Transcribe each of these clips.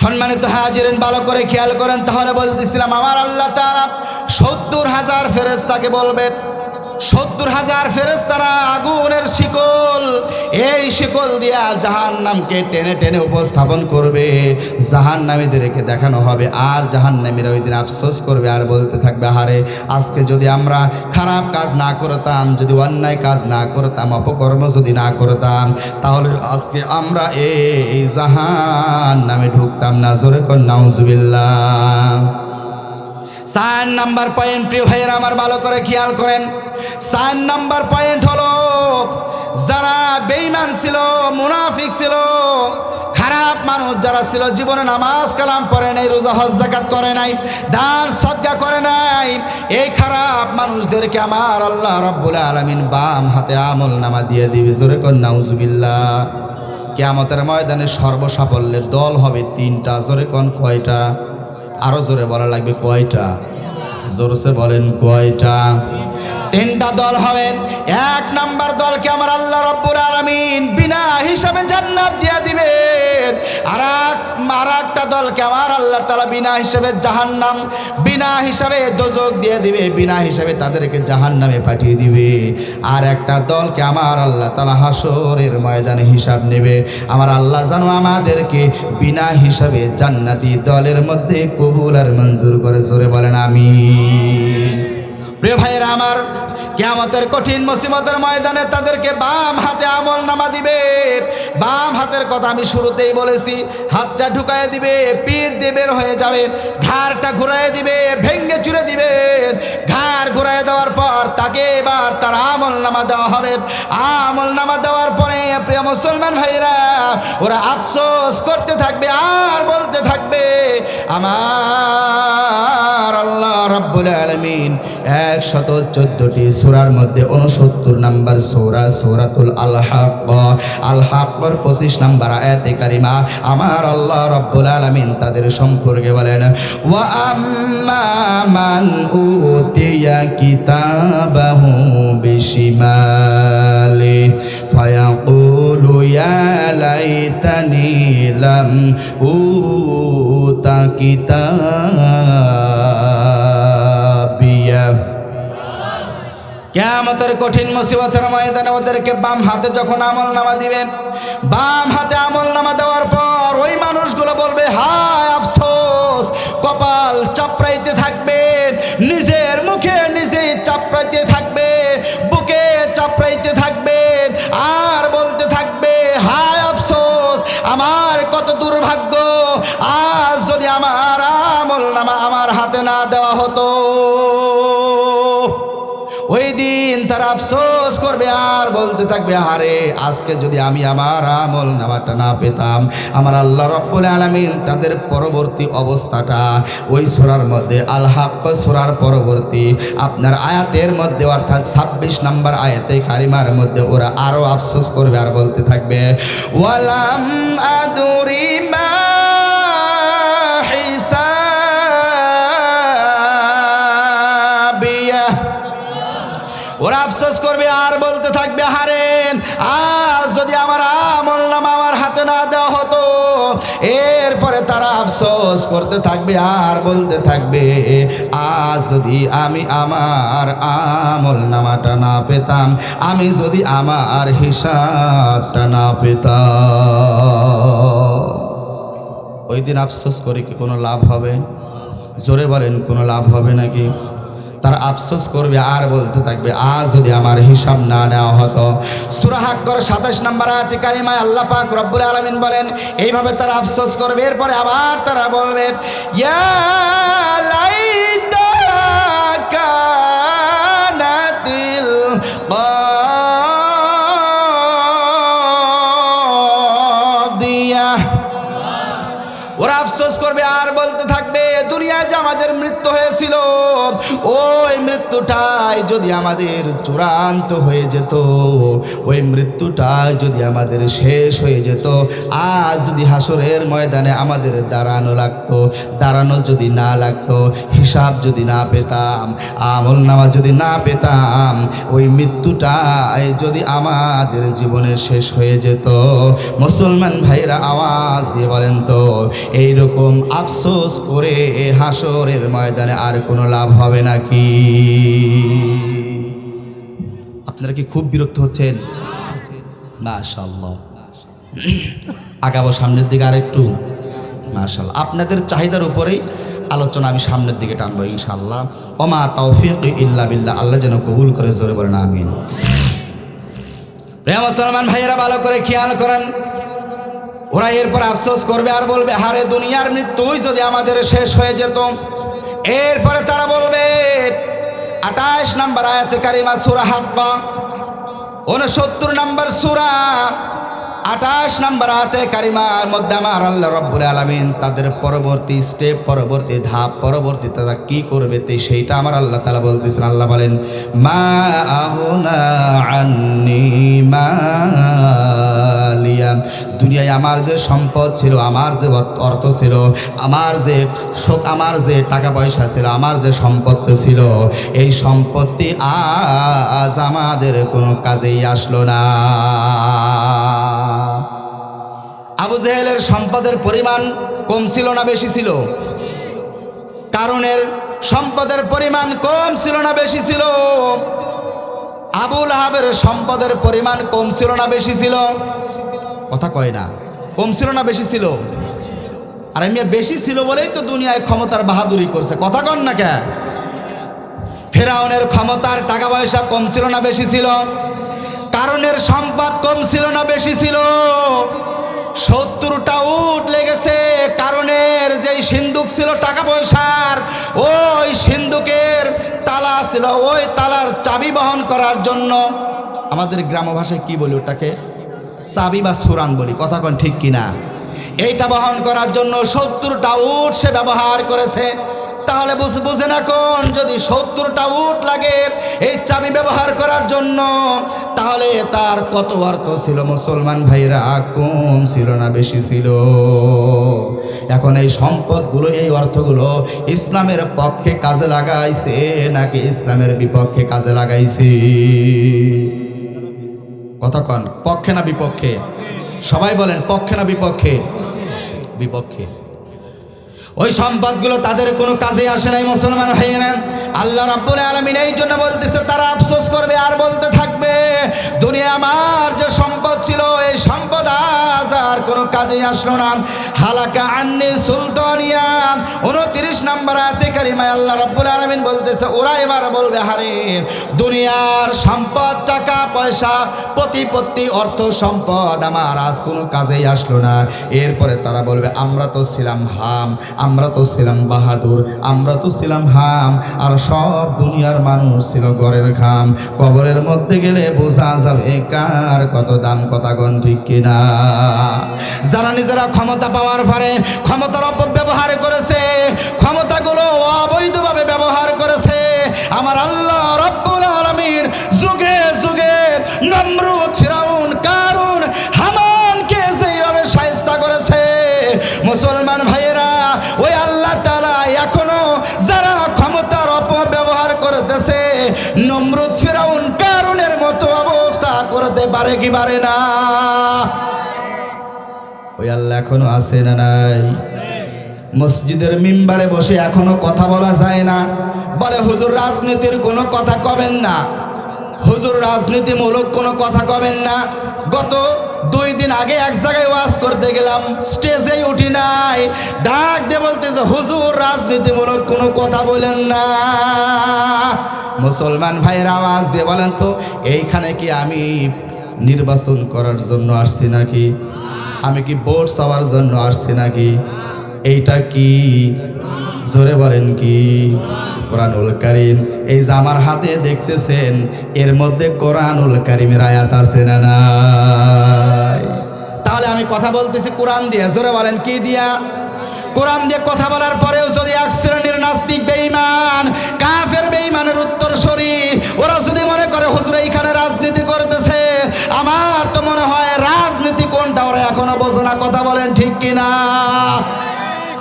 সম্মানিত হাজিরেন, ভালো করে খেয়াল করেন। তাহলে বলতেছিলাম, আমার আল্লাহ তারা সত্তর হাজার ফেরেস্তাকে বলবে সত্তর হাজার ফেরেস্তারা আগুনের শিকল। এই শিকল দিয়া জাহান নামকে টেনে টেনে উপস্থাপন করবে। জাহান নামীদেরকে দেখানো হবে, আর জাহান নামীরা ওই দিন আফসোস করবে, আর বলতে থাকবে হারে আজকে যদি আমরা খারাপ কাজ না করতাম, যদি অন্যায় কাজ না করতাম, অপকর্ম যদি না করতাম, তাহলে আজকে আমরা এই জাহান নামে ঢুকতাম না। জোরে কর নাউজুবিল্লাহ। চার নাম্বার পয়েন্ট, প্রিয় ভাইয়ের, আমার ভালো করে খেয়াল করেন। চার নাম্বার পয়েন্ট হলো, যারা বেইমান ছিল, মুনাফিক ছিল, খারাপ মানুষ যারা ছিল, জীবনে নামাজ কালাম পড়ে নাই, রোজা হজ জাকাত করে নাই, দান সদ্গা করে নাই, এই খারাপ মানুষদেরকে আমার আল্লাহ রব্বুল আলমিন বাম হাতে আমল নামা দিয়ে দিবে। জোরে কর নাউজুবিল্লাহ। কেয়ামতের ময়দানে সর্বসাফল্যের দল হবে তিনটা, জোরে কন, কয়টা? আরও জোরে বলা লাগবে কয়টা? জোরসে বলেন কয়টা? তিনটা দল হবে। এক নাম্বার দলকে আমার আল্লাহ রব্বুর আলমিন বিনা হিসাবে জান্নাত দিয়ে দিবে আর আর একটা দলকে আমার আল্লাহ তালা বিনা হিসাবে জাহান্নাম, বিনা হিসাবে দোজক দিয়ে দিবে, বিনা হিসাবে তাদেরকে জাহান্নামে পাঠিয়ে দিবে। আর একটা দলকে আমার আল্লাহ তালা হাসরের ময়দানে হিসাব নেবে। আমার আল্লাহ জানো আমাদেরকে বিনা হিসাবে জান্নাতি দলের মধ্যে কবুল আর মঞ্জুর করে, জোরে বলেন আমি প্রিয় ভাইয়েরা আমার কেয়ামতের কঠিন মুসিবতের ময়দানে তাদেরকে বাম হাতে আমল নামা দিবে। বাম হাতের কথা আমি শুরুতেই বলেছি, হাতটা ঢুকায় দিবে পিঠ দিয়ে বের হয়ে যাবে, ঘাড়টা ঘুরায় দিবে, ভেঙ্গে চুরে দিবে। ঘাড় ঘুরায় দেওয়ার পর তাকে এবার তার আমল নামা দেওয়া হবে। আমল নামা দেওয়ার পরে, প্রিয় মুসলমান ভাইরা ওরা আফসোস করতে থাকবে, আর বলতে থাকবে, আমার আল্লাহ রাব্বুল আলমিন একশত চোদ্দটি সুরার মধ্যে উনসত্তর নাম্বার সোরা, সোরাতুল আল হাক পঁচিশ নাম্বার আয়াতে কারিমা, আমার আল্লাহ রব্বুল আলমিন তাদের সম্পর্কে বলেন, ওয়া আম্মা মান উতিয়া কিতাবাহু বিশিমালি ফায়াকুলু ইয়া লাইতানি লাম উতা কিতাবিয়া কেয়ামতের কঠিন মুসিবতের ময়দানে ওদেরকে বাম হাতে যখন আমল নামা দিবে বাম হাতে আমল নামা আমার হাতে না দেওয়া হতো। ওই দিন তারা আফসোস করবে, আর বলতে থাকবে আরে আজকে যদি আমি আমার আমল নামাটা না পেতাম, আমার আল্লাহ রব্বুল আলমিন তাদের পরবর্তী অবস্থাটা ওই সোরার মধ্যে আল্লাহ সোরার পরবর্তী আপনার আয়াতের মধ্যে, অর্থাৎ ছাব্বিশ নাম্বার আয়াতে কারিমার মধ্যে ওরা আরও আফসোস করবে আর বলতে থাকবে, ওয়ালাম আদুরি ওরা আফসোস করবে, আর বলতে থাকবে হারেন আজ যদি আমার আমল নাম আমার হাতে না দেওয়া হতো, এরপরে তারা আফসোস করতে থাকবে, আর বলতে থাকবে, আজ যদি আমি আমার আমল নামাটা না পেতাম, আমি যদি আমার হিসাবটা না পেতাম। ওই দিন আফসোস করে কি কোনো লাভ হবে? জোরে বলেন, কোনো লাভ হবে নাকি? তারা আফসোস করবে, আর বলতে থাকবে, আজ যদি আমার হিসাব না নেওয়া হতো। সুরাহাক্কর সাতাশ নম্বর আয়াতে কারিমায় আল্লাহ পাক রব্বুল আলমিন বলেন, এইভাবে তারা আফসোস করবে, এরপরে আবার তারা বলবে, ইয়া আমাদের মৃত্যু হয়েছিল। ওই মৃত্যুটাই যদি আমাদের চূড়ান্ত হয়ে যেত, ওই মৃত্যুটাই যদি আমাদের শেষ হয়ে যেত, আজ যদি হাসরের ময়দানে আমাদের দাঁড়ানো লাগতো, দাঁড়ানো যদি না লাগতো, হিসাব যদি না পেতাম, আমল নামা যদি না পেতাম, ওই মৃত্যুটাই যদি আমাদের জীবনে শেষ হয়ে যেত। মুসলমান ভাইরা আওয়াজ দিয়ে বলেন তো, এইরকম আফসোস করে হাসরের ময়দানে আর কোনো লাভ হবে নাকি? আপনারা কি খুব বিরক্ত হচ্ছেন? মাশাল্লাহ আগাবো সামনের দিকে আর একটু মাশাল্লাহ আপনাদের চাহিদার উপরেই আলোচনা আমি সামনের দিকে টানবো ইনশাল্লাহ ওমা তৌফিক ইল্লা বিল্লাহ। আল্লাহ যেন কবুল করে, জোরে বলেন, আমিন। প্রিয় মুসলমান ভাইয়েরা, ভালো করে খেয়াল করেন। ওরা এরপর আফসোস করবে আর বলবে, হারে দুনিয়ার মৃত্যুই যদি আমাদের শেষ হয়ে যেত। এরপরে তারা বলবে, আঠাশ নাম্বার আয়াতে কারিমা সুরা হাক্কা উনসত্তর নাম্বার সুরা, আঠাশ নাম্বার আয়াতে কারিমার মধ্যে আমার আল্লাহ রব্বুল আলমিন তাদের পরবর্তী স্টেপ পরবর্তী ধাপ, পরবর্তী তারা কি করবে তে সেইটা আমার আল্লাহ তালা বলতেছেন। আল্লাহ বলেন, মা আবনা আন্নি মালিয়া দুনিয়ায় আমার যে সম্পদ ছিল, আমার যে অর্থ ছিল, আমার যে শোক, আমার যে টাকা পয়সা ছিল, আমার যে সম্পত্তি ছিল, এই সম্পত্তি আজ আমাদের কোনো কাজেই আসলো না। আবু জেহেলের সম্পদের পরিমাণ কম ছিল না বেশি ছিল? কারণের সম্পদের পরিমাণ কম ছিল না বেশি ছিল? আবুল আহাবের সম্পদের পরিমাণ কম ছিল না বেশি ছিল? কথা কয় না। কম ছিল না বেশি ছিল? আর এমনি বেশি ছিল বলেই তো দুনিয়ায় ক্ষমতার বাহাদুরি করছে। কথা কন না কে ফেরাউনের ক্ষমতার টাকা পয়সা কম ছিল না বেশি ছিল? কারণের সম্পদ কম ছিল না বেশি ছিল? সত্তরটা উঠ লেগেছে। কারণের যেই সিন্ধুক ছিল টাকা পয়সার, ওই সিন্ধুকের তালা ছিল। ওই তালার চাবি বহন করার জন্য। আমাদের গ্রাম ভাষায় কি বলি ওটাকে? চাবি বা সুরান বলি, কথা কন ঠিক কিনা? এইটা বহন করার জন্য সত্তরটা উট সে ব্যবহার করেছে। তাহলে বুঝ বুঝে না কোন, যদি সত্তরটা উট লাগে এই চাবি ব্যবহার করার জন্য, তাহলে তার কত অর্থ ছিল? মুসলমান ভাইরা কম ছিল না, বেশি ছিল। এখন এই সম্পদগুলো, এই অর্থগুলো ইসলামের পক্ষে কাজে লাগাইছে নাকি ইসলামের বিপক্ষে কাজে লাগাইছে? কন পক্ষে না বিপক্ষে? সবাই বলেন, পক্ষে না বিপক্ষে? বিপক্ষে। ওই সম্পদগুলো তাদের কোনো কাজে আসে নাই, মুসলমান ভাইয়েরা আল্লাহ রাব্বুল আলামিন এই জন্য বলতেছে, তারা আফসোস করবে আর বলতে থাকবে, দুনিয়া আমার যে সম্পদ ছিল, এই সম্পদ আজ আর কোনো কাজেই আসলো না। হালাকা আন্নি সুলতানিয়া, উনত্রিশ নম্বর আয়াতে কারিমায় আল্লাহ রাব্বুল আলামিন বলতেছে, ওরা এবার বলবে হারে দুনিয়ার সম্পদ, টাকা, পয়সা, প্রতিপত্তি, অর্থ সম্পদ আমার আজ কোনো কাজেই আসলো না। এরপরে তারা বলবে, আমরা তো ছিলাম হাম, আমরা তো ছিলাম বাহাদুর, আমরা তো ছিলাম হাম, আর সব দুনিয়ার মানুষ ছিল ঘরের ঘাম। কবরের মধ্যে গেলে বোঝা যাবে কার কত দাম কথা গণ, ঠিক কিনা। যারা নিজেরা ক্ষমতা পাওয়ার পরে ক্ষমতার অপব্যবহার করেছে ক্ষমতাগুলো কি পারে না? ওই আল্লাহ এখনও আছে না নাই? মসজিদের মিম্বারে বসে এখনও কথা বলা যায় না। বলে, হুজুর, রাজনীতির কোনো কথা কবেন না? হুজুর, রাজনীতিমূলক কোনো কথা কবেন না? গত দুই দিন আগে এক জায়গায় ওয়াজ করতে গেলাম, স্টেজেই উঠি নাই। ডাক দিয়ে বলতেছে, হুজুর, রাজনীতিমূলক কোনো কথা বলেন না। মুসলমান ভাইয়ের আওয়াজ দিয়ে বলেন তো, এইখানে কি আমি নির্বাচন করার জন্য আসছি নাকি? আমি কি ভোট চাওয়ার জন্য আসছি নাকি? এইটা কি? জোরে বলেন কি? কোরআনুল কারিম। এই যে আমার হাতে দেখতেছেন, এর মধ্যে কোরআনুল কারিমের আয়াত আছে না নাই? তাহলে আমি কথা বলতেছি কোরআন দিয়ে। জোরে বলেন কি দিয়া? কোরআন দিয়ে কথা বলার পরেও যদি এক শ্রেণির নাস্তিক বেঈমান, কাফের বেঈমানের উত্তর সরি ওরা যদি মনে করে, হুজুর, এইখানে রাজনীতি করতেছে আমার তো মনে হয় রাজনীতি কোনটা, ওরা এখনও বোঝো না, কথা বলেন ঠিক কিনা?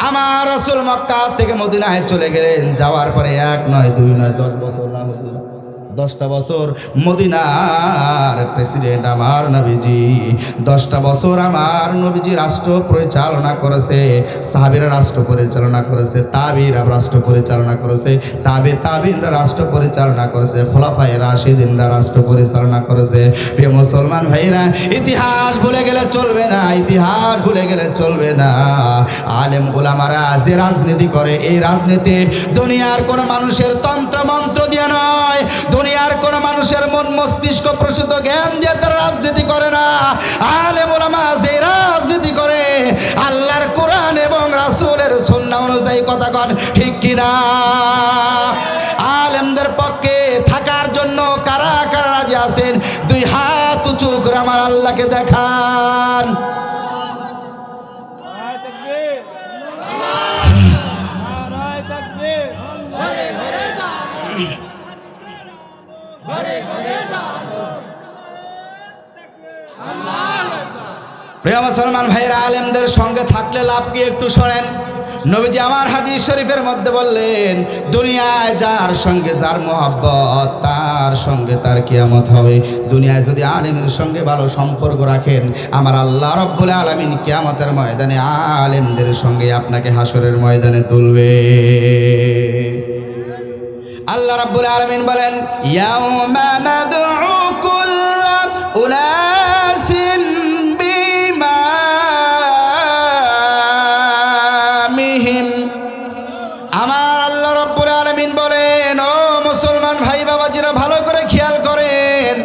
আমার রসুল মক্কা থেকে মদিনায় চলে গেলেন, যাওয়ার পরে এক নয়, দুই নয়, দশ বছর না দশটা বছর মদিনার প্রেসিডেন্ট আমার নবীজি, দশটা বছর আমার নবীজি রাষ্ট্র পরিচালনা করেছে, সাহাবিরা রাষ্ট্র পরিচালনা করেছে, তাবিরা রাষ্ট্র পরিচালনা করেছে, তাবে তাবিনরা রাষ্ট্র পরিচালনা করেছে, খোলাফায় রাশিদিনরা রাষ্ট্র পরিচালনা করেছে। প্রিয় মুসলমান ভাইরা ইতিহাস ভুলে গেলে চলবে না, ইতিহাস ভুলে গেলে চলবে না। আলেম ওলামারা যে রাজনীতি করে, এই রাজনীতি দুনিয়ার কোন মানুষের তন্ত্র মন্ত্র দিয়ে নয় দুনিয়ার কোন মানুষের মন মস্তিষ্ক প্রসূত জ্ঞান দিয়ে তারা রাজনীতি করে না। আলেম ওলামা যে রাজনীতি করে, আল্লাহর কোরআন এবং রাসূলের সুন্নাহ অনুযায়ী কথা কন, ঠিক কিনা আলেমদের পক্ষে থাকার জন্য কারা কারা রাজি আছেন? দুই হাত উঁচু করে আমার আল্লাহকে দেখান। প্রিয় মুসলমান ভাইরা আলেমদের সঙ্গে থাকলে লাভ কি একটু শোনেন? নবীজি আমার হাদিস শরীফের মধ্যে বললেন, দুনিয়ায় যার সঙ্গে যার মোহাব্বত, তার সঙ্গে তার কিয়ামত হবে। দুনিয়ায় যদি আলেমের সঙ্গে ভালো সম্পর্ক রাখেন, আমার আল্লাহ রব্বুল আলমিন কিয়ামতের ময়দানে আলেমদের সঙ্গে আপনাকে হাসরের ময়দানে তুলবে। আল্লাহ রাব্বুল আলামিন বলেন, ইয়াউমা নাদউ কুল্লা উনাসিন বিমামিহিম আমার আল্লাহ রাব্বুল আলামিন বলেন, ও মুসলমান ভাই বাবাজিরা, ভালো করে খেয়াল করেন।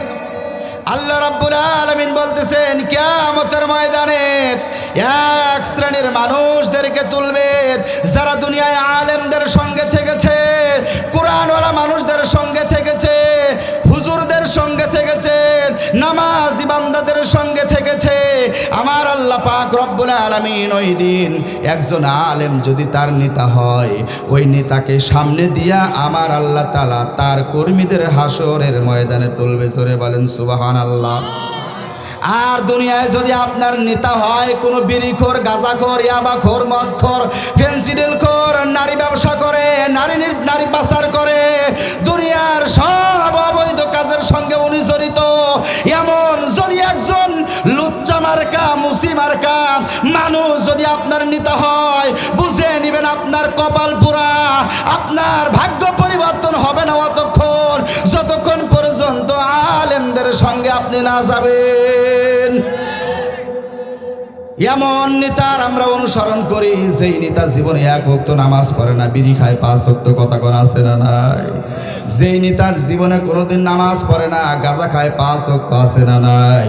আল্লাহ রাব্বুল আলামিন বলতেছেন, কিয়ামতের ময়দানে এক শ্রেণির মানুষদেরকে তুলবে, যারা দুনিয়ায় আলেমদের সঙ্গে আলামিন ওই দিন একজন আলেম যদি তার নেতা হয়, ওই নেতাকে সামনে দিয়া আমার আল্লাহ তালা তার কর্মীদের হাসরের ময়দানে তুলবে। সরে বলেন সুবাহান আল্লাহ আর দুনিয়ায় যদি আপনার নেতা হয়, কোনো বিড়িখোর, গাঁজাখোর, ইয়াবাখোর, মদখোর ফেন্সিডিল খোর নারী ব্যবসা করে, নারী নারী পাচার করে, দুনিয়ার সব অবৈধ কাজের সঙ্গে উনি জড়িত, এমন যদি একজন লুচ্চা মার্কা, মুসি মার্কা, মানুষ যদি আপনার নেতা হয়, বুঝে নেবেন আপনার কপাল পুরা, আপনার ভাগ্য পরিবর্তন হবে না অতক্ষণ, যতক্ষণ পর্যন্ত আলেমদের সঙ্গে আপনি না যাবেন। এমন নেতার আমরা অনুসরণ করি, যেই নেতা জীবনে এক ভক্ত নামাজ পড়ে না, বিড়ি খায়, পাঁচ ভক্ত কথা কোন, আছে না নাই? যেই নেতার জীবনে কোনোদিন নামাজ পড়ে না, গাঁজা খায়, পাঁচ ভক্ত, আছে না নাই?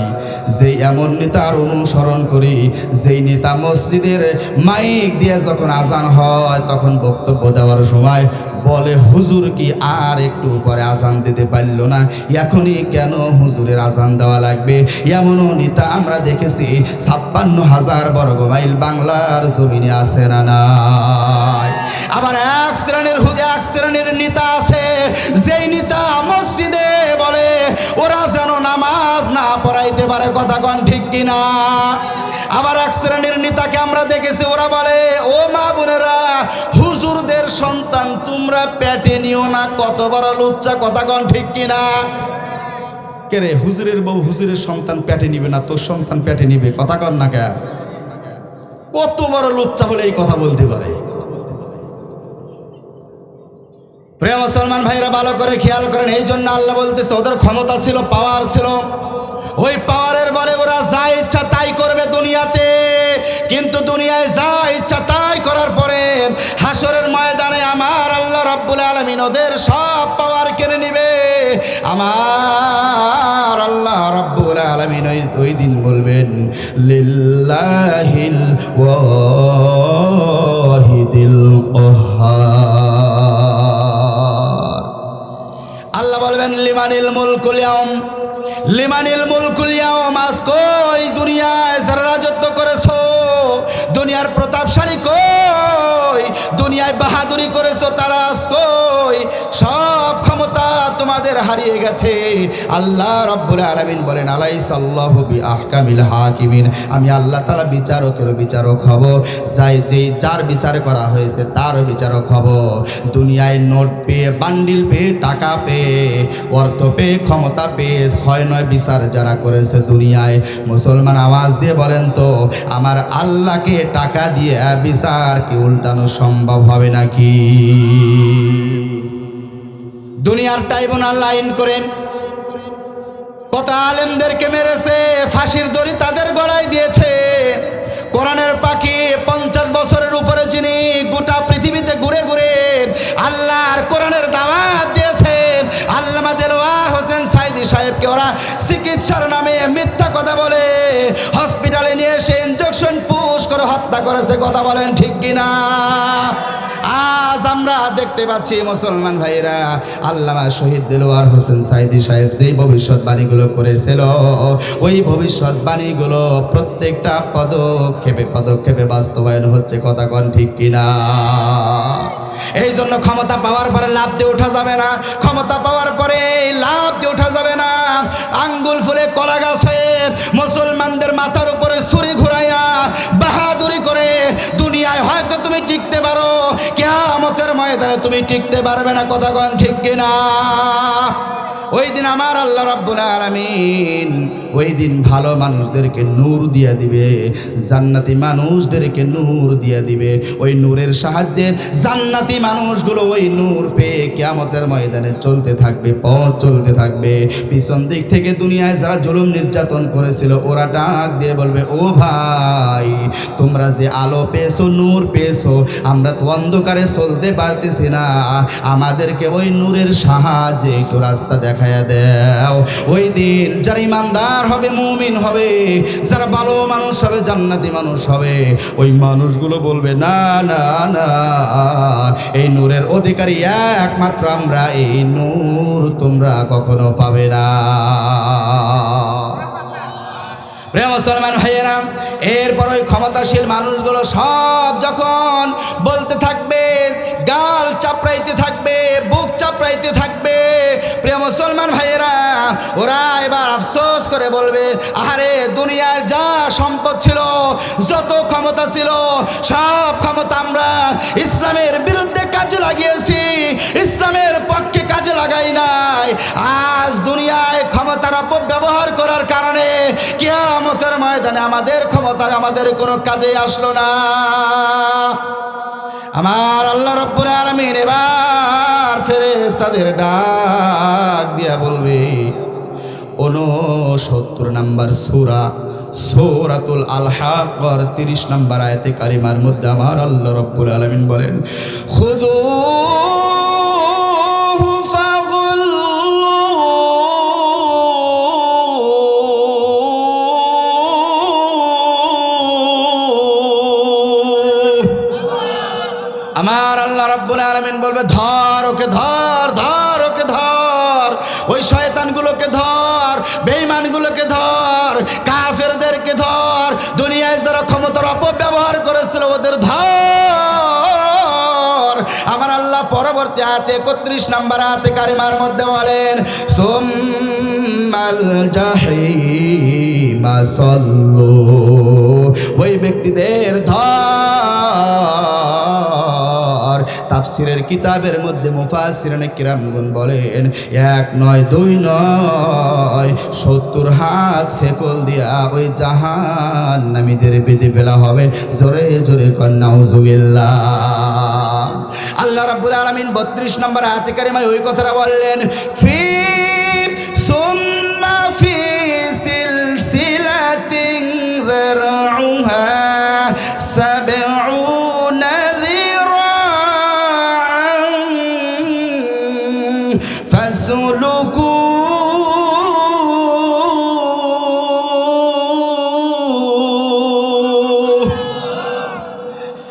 যেই এমন নেতার অনুসরণ করি, যেই নেতা মসজিদের মাইক দিয়ে যখন আজান হয়, তখন বক্তব্য দেওয়ার সময় বলে, হুজুর কি আর একটু পরে আজান দিতে পারল না? এখনই কেন হুজুরের আজান দেওয়া লাগবে? এমনও নেতা আমরা দেখেছি, ছাপ্পান্ন হাজার বর্গ মাইল বাংলার জমিনে আছে না নাই। আবার এক শ্রেণির এক শ্রেণির নেতা আছে, যেই নেতা মসজিদে বলে, ওরা যেন নামাজ না পড়াইতে পারে। কথা কন ঠিক কিনা? আবার এক শ্রেণির নেতাকে আমরা দেখেছি, ওরা বলে, ও মা বোনেরা হুজুরদের সন্তান, তোমরা পেটে নিও না কত বড় লুচ্চা কথা কন ঠিক কিনা? কে রে হুজুরের বউ, হুজুরের সন্তান পেটে নিবে না, তোর সন্তান পেটে নিবে, কথা কন না কে কত বড় লুচ্চা বলে এই কথা বলতে পারে? প্রিয় মুসলমান ভাইরা ভালো করে খেয়াল করেন, এই জন্য আল্লাহ বলতেছে, ওদের ক্ষমতা ছিল পাওয়ার ছিল। ওই পাওয়ারের বলে, ওরা যা ইচ্ছা তাই করবে দুনিয়াতে। কিন্তু দুনিয়ায় যা ইচ্ছা তাই করার পরে হাসরের ময়দানে আমার আল্লাহ রব্বুল আলমিন ওদের সব পাওয়ার কেড়ে নিবে। আমার আল্লাহ রব্বুল আলমিন ওই ওই দিন বলবেন, লিল্লাহিল ওয়াহিদিল আল্লাহ বলবেন, লিমানিল মুলকুল লিমানিল মুলকুল ইয়াউম আজ কই দুনিয়ায় যারা রাজত্ব করেছ? দুনিয়ার প্রতাপশালী হারিয়ে গেছে। আল্লাহ রব্বুল আলমিন বলেন আলাই সাল্লাহ আহকামিল হাকিমিন। আমি আল্লাহ তালা বিচারকের বিচারক হব। যাই, যেই, যার বিচার করা হয়েছে তারও বিচারক হব। দুনিয়ায় নোট পেয়ে, বান্ডিল পেয়ে, টাকা পেয়ে, অর্থ পেয়ে, ক্ষমতা পেয়ে, ছয়, নয় বিচার যারা করেছে দুনিয়ায়। মুসলমান আওয়াজ দিয়ে বলেন তো, আমার আল্লাহকে টাকা দিয়ে বিচার কি উল্টানো সম্ভব হবে নাকি? দুনিয়ার ট্রাইব্যুনাল লাইন করেন। কত আলেমদেরকে মেরেছে, ফাঁসির দড়ি তাদের গলায় দিয়েছে। কোরআনের পাখি পঞ্চাশ বছরের উপরে যিনি গোটা পৃথিবীতে ঘুরে ঘুরে আল্লাহর কোরআনের দাওয়াত দিয়েছে, আল্লামা দেলোয়ার হোসেন সাইদি সাহেবকে ওরা চিকিৎসার নামে মিথ্যা কথা বলে, হসপিটালে নিয়ে এসে ইঞ্জেকশন পুশ করে হত্যা করেছে, কথা বলেন ঠিক কিনা? আজ আমরা দেখতে পাচ্ছি মুসলমান ভাইরা আল্লামা শহীদ দিলওয়ার হোসেন সাইদি সাহেব যেই ভবিষ্যৎবাণীগুলো করেছিল, ওই ভবিষ্যৎবাণীগুলো প্রত্যেকটা পদক্ষেপে পদক্ষেপে বাস্তবায়ন হচ্ছে, কথা কন ঠিক কিনা? এই জন্য ক্ষমতা পাওয়ার পরে লাভ দিয়ে ওঠা যাবে না। ক্ষমতা পাওয়ার পরে লাভ দিয়ে ওঠা যাবে না। আঙ্গুল ফুলে কলা গাছ হয়ে মুসলমানদের মাথার উপরে ছুরি ঘুরাইয়া বাহাদুরি করে দুনিয়ায় হয়তো তুমি টিকতে পারো, কেয়ামতের ময়দানে তুমি টিকতে পারবে না। কথা কন ঠিক কিনা? ওই দিন আমার আল্লাহ রাব্বুল আলামিন ওই দিন ভালো মানুষদেরকে নূর দিয়ে দিবে, জান্নাতি মানুষদেরকে নূর দিয়ে দিবে। ওই নূরের সাহায্যে জান্নাতি মানুষগুলো ওই নূর পেয়ে কেয়ামতের ময়দানে চলতে থাকবে, পথ চলতে থাকবে। পিছন দিক থেকে দুনিয়ায় যারা জুলুম নির্যাতন করেছিল, ওরা ডাক দিয়ে বলবে, ও ভাই, তোমরা যে আলো পেয়েছ, নূর পেয়েছ, আমরা তো অন্ধকারে চলতে পারতেছি না। আমাদেরকে ওই নূরের সাহায্যে একটু রাস্তা দেখায়া দাও। ওই দিন যারা ইমানদার হবে, মুমিন হবে। যারা ভালো মানুষ হবে, জান্নাতি মানুষ হবে। ওই মানুষগুলো বলবে, না না না, এই নূরের অধিকারী একমাত্র আমরা, এই নূর তোমরা কখনো পাবে না। প্রিয় মুসলমান ভাইয়েরা, এরপর ওই ক্ষমতাশীল মানুষগুলো সব যখন বলতে থাকবে, গাল চাপড়াইতে থাকবে, বুক চাপড়াইতে থাকবে মুসলমান ভাইয়েরা, ওরা এবার আফসোস করে বলবে আরে দুনিয়ার যা সম্পদ ছিল, যত ক্ষমতা ছিল, সব ক্ষমতা আমরা ইসলামের বিরুদ্ধে কাজে লাগিয়েছি, ইসলামের পক্ষে কাজে লাগাই নাই। আজ দুনিয়ায় ক্ষমতার অপব্যবহার করার কারণে কিয়ামতের ময়দানে আমাদের ক্ষমতা আমাদের কোনো কাজে আসলো না। আমার আল্লাহ রব্বুল আলমিন এবার ফেরেশতাদের ডাক দিয়া বলবে উনসত্তর নাম্বার সুরা, সৌরাতুল আলহাকর তিরিশ নাম্বার আয়তে কারিমার মধ্যে আমার আল্লাহ রব্বুল আলমিন বলেন, খুদু আলামিন বলবে, ধর ওকে, ধর ধর ওকে, ধর। ওই শয়তানগুলোকে ধর, বেঈমানগুলোকে ধর, কাফেরদেরকে ধর। দুনিয়ায় যারা ক্ষমতার অপব্যবহার করেছিল, ওদের ধর। আমার আল্লাহ পরবর্তী হাতে একত্রিশ নাম্বার হাতে কারিমার মধ্যে বলেন, সোম্মাল জাহিমা সল্লু। ওই ব্যক্তিদের ধর। তাফসিরের কিতাবের মধ্যে মুফাসিরানে কিরামগুন বলেন, এক নয়, দুই নয়, সত্তর হাত সেকল দিয়া ওই জাহান নামীদের বেঁধে ফেলা হবে। জোরে জোরে কন্যাউজুবিল্লাহ আল্লাহ রাব্বুল আলামিন 32 নম্বর আয়াতে কারিমায় ওই কথাটা বললেন, ফি সুম্মা ফি সিলসিলাতিন যারউহা সাবউনা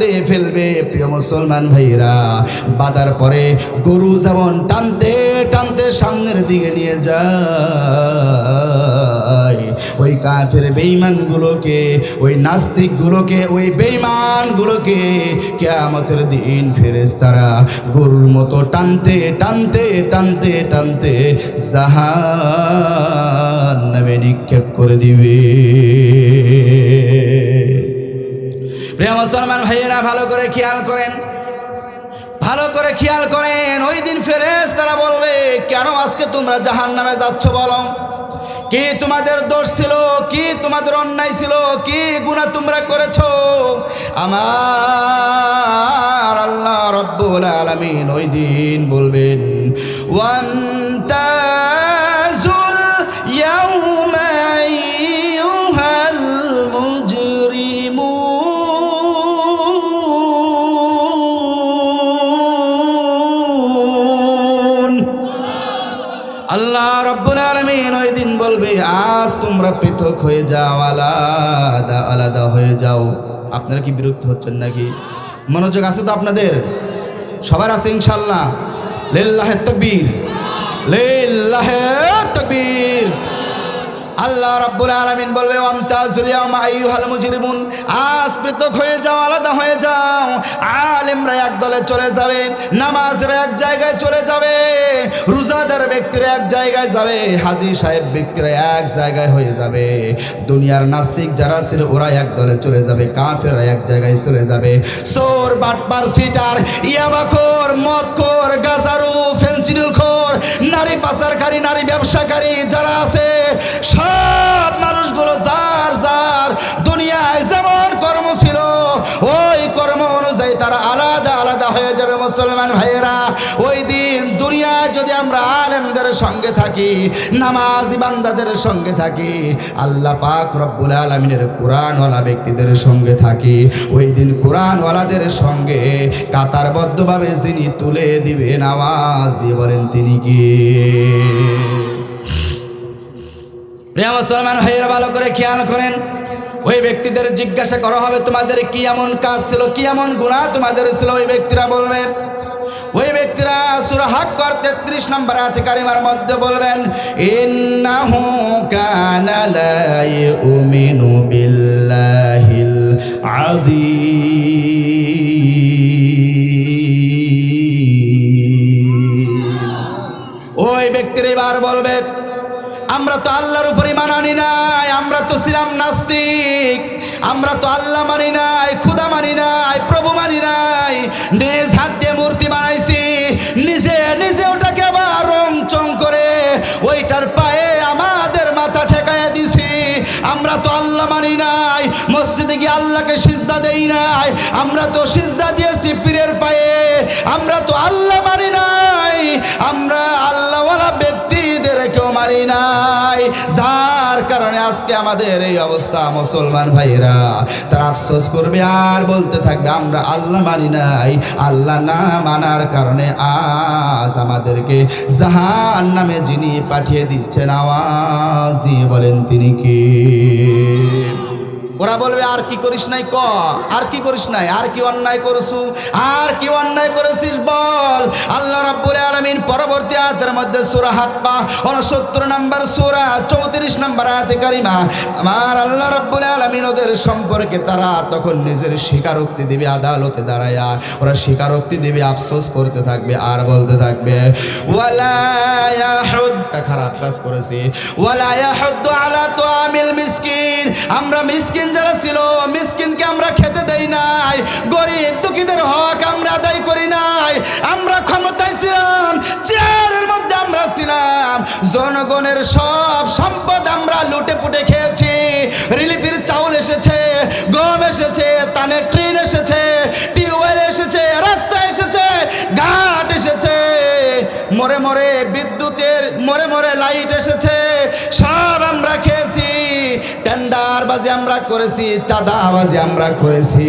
বেঁধে ফেলবে, প্রিয় মুসলমান ভাইরা বাদার পরে গরু যেমন টানতে টানতে সামনের দিকে নিয়ে যায়, ওই কাফের বেঈমানগুলোকে, ওই নাস্তিকগুলোকে, ওই বেঈমানগুলোকে কেয়ামতের দিন ফেরেস তারা গরুর মতো টানতে টানতে টানতে টানতে জাহান নামে নিক্ষেপ করে দিবে। প্রিয় মুসলমান ভাইয়েরা, ভালো করে খেয়াল করেন। ভালো করে খেয়াল করেন, ওই দিন ফেরেস তারা বলবে, কেন আজকে তোমরা জাহান নামে যাচ্ছ বলো? কি তোমাদের দোষ ছিল? কি তোমাদের অন্যায় ছিল? কি গুণা তোমরা করেছ? আমার আল্লাহ রব্বুল আলামিন ওই দিন বলবেন ওয়ান্তাজুল ইয়াউমা পৃথক হয়ে যাও, আলাদা আলাদা হয়ে যাও। আপনারা কি বিরক্ত হচ্ছেন নাকি? মনোযোগ আছে তো আপনাদের? সবার আছে ইনশাল্লাহ। লিল্লাহে তকবীর। লিল্লাহে তকবীর। আল্লাহ রাব্বুল আলামিন বলবে মুজরিমুন। আজ পৃথক হয়ে যাও, আলাদা হয়ে যাও। আলেমরা এক দলে চলে যাবে, নামাজরা এক জায়গায় চলে যাবে, রোজাদার ব্যক্তিরা এক জায়গায় যাবে, হাজী সাহেব ব্যক্তিরা এক জায়গায় হয়ে যাবে। দুনিয়ার নাস্তিক যারা ছিল, ওরা এক দলে চলে যাবে, কাফেররা এক জায়গায় চলে যাবে। সোর বাটপার, সিটার, ইয়াবাখোর, মদখোর, গাজারু ফেন্সিডিল খোর নারী পাচারকারী, নারী ব্যবসাকারী যারা আছে সব মানুষগুলো যার যার দুনিয়ায় যেমন কর্ম ছিল, ওই কর্ম অনুযায়ী তারা আলাদা আলাদা হয়ে যাবে মুসলমান ভাইয়েরা। ওই দিন দুনিয়ায় যদি আমরা আলেমদের সঙ্গে থাকি, নামাজ বান্দাদের সঙ্গে থাকি, আল্লাহ পাক রব্বুল আলমিনের কোরআনওয়ালা ব্যক্তিদের সঙ্গে থাকি, ওই দিন কোরআনওয়ালাদের সঙ্গে কাতারবদ্ধভাবে যিনি তুলে দিবেন আওয়াজ দিয়ে বলেন, তিনি কি? প্রিয় মুসলমান, ভাইয়েরা, ভালো করে খেয়াল করেন। ওই ব্যক্তিদের জিজ্ঞাসা করা হবে, তোমাদের কি এমন কাজ ছিল? কি এমন গুণা তোমাদের ছিল? ওই ব্যক্তিরা বলবে, ওই ব্যক্তিরা সুরা কর তেত্রিশ নম্বর আয়াতে কারিমার মধ্যে বলবেন, ইন্নাহু কানা লা বিল্লাহিল আযীম. ওই ব্যক্তির এবার বলবে আমরা তো আল্লাহর উপরে মানানি নাই, আমরা তো ছিলাম নাস্তিক, আমরা তো আল্লাহ মানি নাই, খুদা মানি নাই, প্রভু মানি নাই, নিজ হাত দিয়ে মূর্তি বানাইছি, নিজে নিজে ওটাকে আবার রং চং করে ওইটার পায়ে আমাদের মাথা ঠেকাইয়া দিছি। আমরা তো আল্লাহ মানি নাই, মসজিদে গিয়ে আল্লাহকে সিজদা দেই নাই, আমরা তো সিজদা দিয়েছি পীরের পায়ে, আমরা তো আল্লাহ মানি নাই, আমরা আল্লাহওয়ালা ব্যক্তিদের মানি নাই। যার কারণে আজকে আমাদের এই অবস্থা মুসলমান ভাইরা তার আফসোস করবে, আর বলতে থাকবে, আমরা আল্লাহ মানি নাই। আল্লাহ না মানার কারণে আজ আমাদেরকে জাহান নামে যিনি পাঠিয়ে দিচ্ছেন, আওয়াজ দিয়ে বলেন তিনি কি? ওরা বলবে, আর কি করিস নাই, ক? আর কি করিস নাই? আর কি অন্যায় করছু? আর কি অন্যায় করেছিস বল? আল্লাহ রাব্বুল আলামিন পরবর্তী আয়াতের মধ্যে সূরা হাক্কা 69 নম্বর সূরা 34 নম্বর আয়াতে কারিমা, আমার আল্লাহ রাব্বুল আলামিন ওদের সম্পর্কে তারা তখন নিজের স্বীকারোক্তি দিবে, আদালতে দাঁড়ায়া ওরা স্বীকারোক্তি দিবে, আফসোস করতে থাকবে, আর বলতে থাকবে খারাপ কাজ করেছি, ওয়ালা ইয়াহুদ্দু আলা তুআমিল মিসকিন আমরা মিসকিন যারা ছিল, মিসকিনকে আমরা খেতে দেই নাই, গরিব দুঃখীদের হক আমরা আদায় করি নাই। আমরা ক্ষমতায় ছিলাম, চেয়ারের মধ্যে আমরা ছিলাম, জনগণের সব সম্পদ আমরা লুটে পুটে খেয়েছি। রিলিফের চাউল এসেছে, গম এসেছে, তানের ট্রেন এসেছে, টিউবওয়েল এসেছে, রাস্তা এসেছে, ঘাট এসেছে। মরে মরে বিদ্যুতের, মরে মরে লাইট এসেছে, সব আমরা খেয়েছি টেন্ডারবাজি আমরা করেছি, চাঁদাবাজি আমরা করেছি।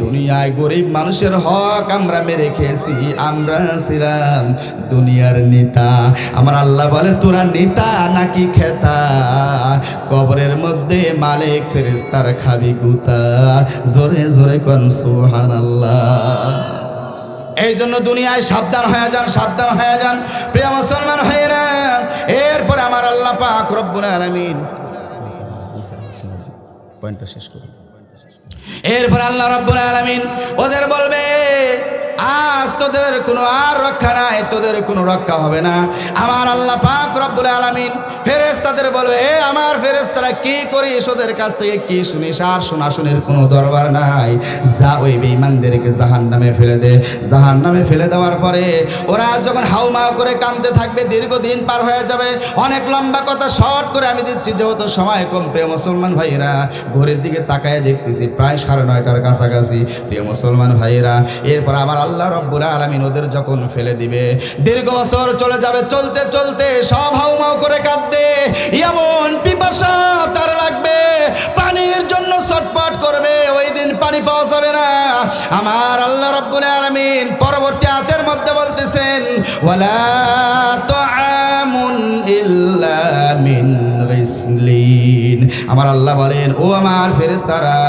দুনিয়ায় গরিব মানুষের হক আমরা মেরে খেয়েছি, আমরা ছিলাম দুনিয়ার নেতা। আমার আল্লাহ বলে, তোরা নেতা নাকি খেতা? কবরের মধ্যে মালিক ফেরেস্তার খাবি গুতা জোরে জোরে কন সুহান এই জন্য দুনিয়ায় সাবধান হয়ে যান, সাবধান হয়ে যান। প্রিয় মুসলমান হয়ে এরপরে আমার আল্লাহ পাক রব্বুল আলামিন পয়েন্টটা শেষ করি। এরপর আল্লাহ রব্বুল আলমিন ওদের বলবে আজ তোদের কোনো আর রক্ষা নাই, তোদের কোনো রক্ষা হবে না। আমার আল্লাহ পাক রব্বুল আলামিন ফেরেশতাদের বলবে, এ আমার ফেরেশতারা কি করিস? ওদের কাছ থেকে কি শুনিস? আর শোনাশুনের কোনো দরবার নাই। যা ওই বেঈমানদেরকে জাহান্নামে ফেলে দে। জাহান্নামে ফেলে দেওয়ার পরে ওরা যখন হাউমাউ করে কাঁদতে থাকবে, দীর্ঘদিন পার হয়ে যাবে। অনেক লম্বা কথা, শর্ট করে আমি দিচ্ছি, যেহেতু সময় কম। প্রিয় মুসলমান ভাইয়েরা ঘরের দিকে তাকায় দেখতেছি, প্রায় সাড়ে নয়টার কাছাকাছি। প্রিয় মুসলমান ভাইয়েরা, এরপর আবার আল্লাহ রব্বুল আলমিন ওদের যখন ফেলে দিবে, দীর্ঘ বছর চলে যাবে, চলতে চলতে সব হাউমাউ করে কাঁদবে। এমন পিপাসা তার লাগবে, পানির জন্য ছটপট করবে, ওই দিন পানি পাওয়া যাবে না। আমার আল্লাহ রব্বুল আলমিন পরবর্তী হাতের মধ্যে বলতেছেন, ওয়ালা তুআমুন ইল্লা মিন গিসলিন আমার আল্লাহ বলেন, ও আমার ফেরেশতারা,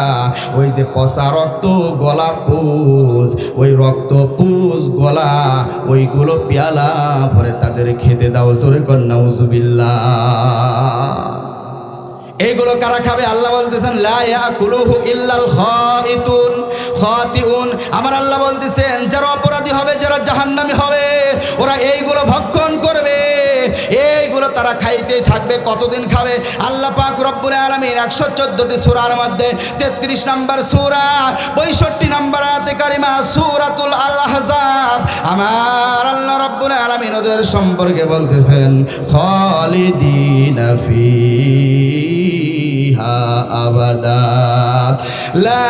ওই যে পচা রক্ত গলা পুজ, ওই রক্ত পুজ গলা, ওইগুলো পেয়ালা ভরে তাদের খেতে দাও, জোরে কন্যা উজুবিল্লাহ এইগুলো কারা খাবে? আল্লাহ বলতেছেন আমার আল্লাহ বলতেছেন, যারা অপরাধী হবে, যারা জাহান্নামী হবে, ওরা এইগুলো ভক্ষণ করবে। এইগুলো তারা খাইতেই থাকবে, কতদিন খাবে? আল্লাহ পাক রব্বুল আলামিন একশো চোদ্দটি সূরার মধ্যে তেত্রিশ নাম্বার সূরা, পঁয়ষট্টি নাম্বার আয়াতে কারিমা, সূরাতুল আল আমার আল্লাহ রব্বুল আলামিন ওদের সম্পর্কে বলতেছেন, খালিদিনা আবাদা। লা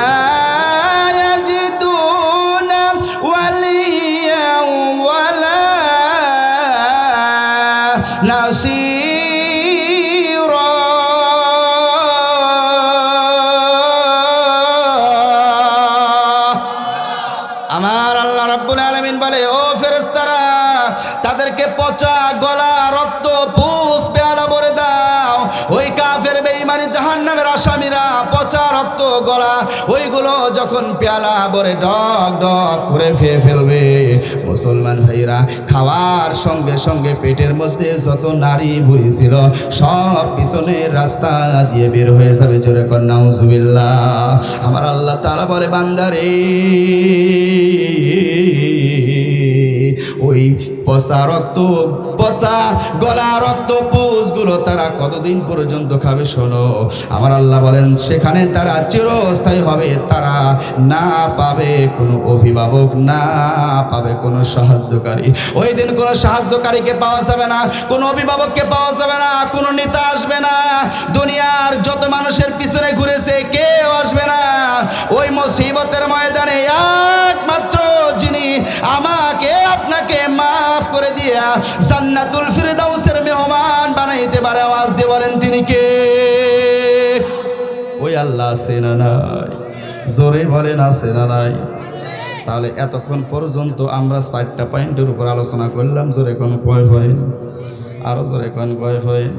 আমার আল্লাহ রাব্বুল আলামিন বলে ও ফেরেস্তারা তাদেরকে পচা গলা রক্ত পুষ যখন পেয়ালা ভরে ডক ডক করে ফেয়ে ফেলবে, মুসলমান ভাইরা খাওয়ার সঙ্গে সঙ্গে পেটের মধ্যে যত নারী বুড়ি ছিল, সব পিছনের রাস্তা দিয়ে বের হয়ে যাবে। জোরে কন্যা আমার আল্লাহ তারা বলে, বান্দারে। ওই পচা রক্ত পচা গলা রক্ত পুষগুলো তারা কতদিন পর্যন্ত খাবে শোনো। আমার আল্লাহ বলেন, সেখানে তারা চিরস্থায়ী হবে, তারা না পাবে কোনো অভিভাবক, না পাবে কোনো সাহায্যকারী। ওই দিন কোনো সাহায্যকারীকে পাওয়া যাবে না, কোনো অভিভাবককে পাওয়া যাবে না, কোনো নেতা আসবে না। দুনিয়ার যত মানুষের পিছনে ঘুরেছে কেউ দিয়া জান্নাতুল ফিরদাউসের মেহমান বানাইতে পারে, আওয়াজ দিয়ে বলেন, তিনি কে? ওই আল্লাহ আছে না নাই? জোরে বলেন, আছে না নাই? তাহলে এতক্ষণ পর্যন্ত আমরা চারটা পয়েন্টের উপর আলোচনা করলাম, জোরে কোন কয় পয়েন্ট আরও জোরে কোন কয় পয়েন্ট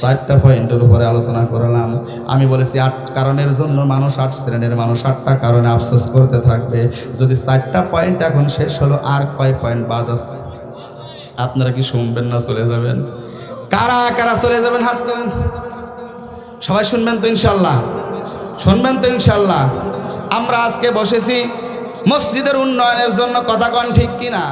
চারটা পয়েন্টের উপরে আলোচনা করলাম। আমি বলেছি, আট কারণের জন্য মানুষ আট শ্রেণির মানুষ, আটটা কারণে আফসোস করতে থাকবে। যদি চারটা পয়েন্ট এখন শেষ হলো, আর কয় পয়েন্ট বাদ আছে? আপনারা কি শুনবেন না চলে যাবেন? কারা কারা চলে যাবেন? হাত ধরেন। সবাই শুনবেন তো ইনশাল্লাহ শুনবেন তো ইনশাল্লাহ আমরা আজকে বসেছি মসজিদের উন্নয়নের জন্য, কথা কন ঠিক কিনা?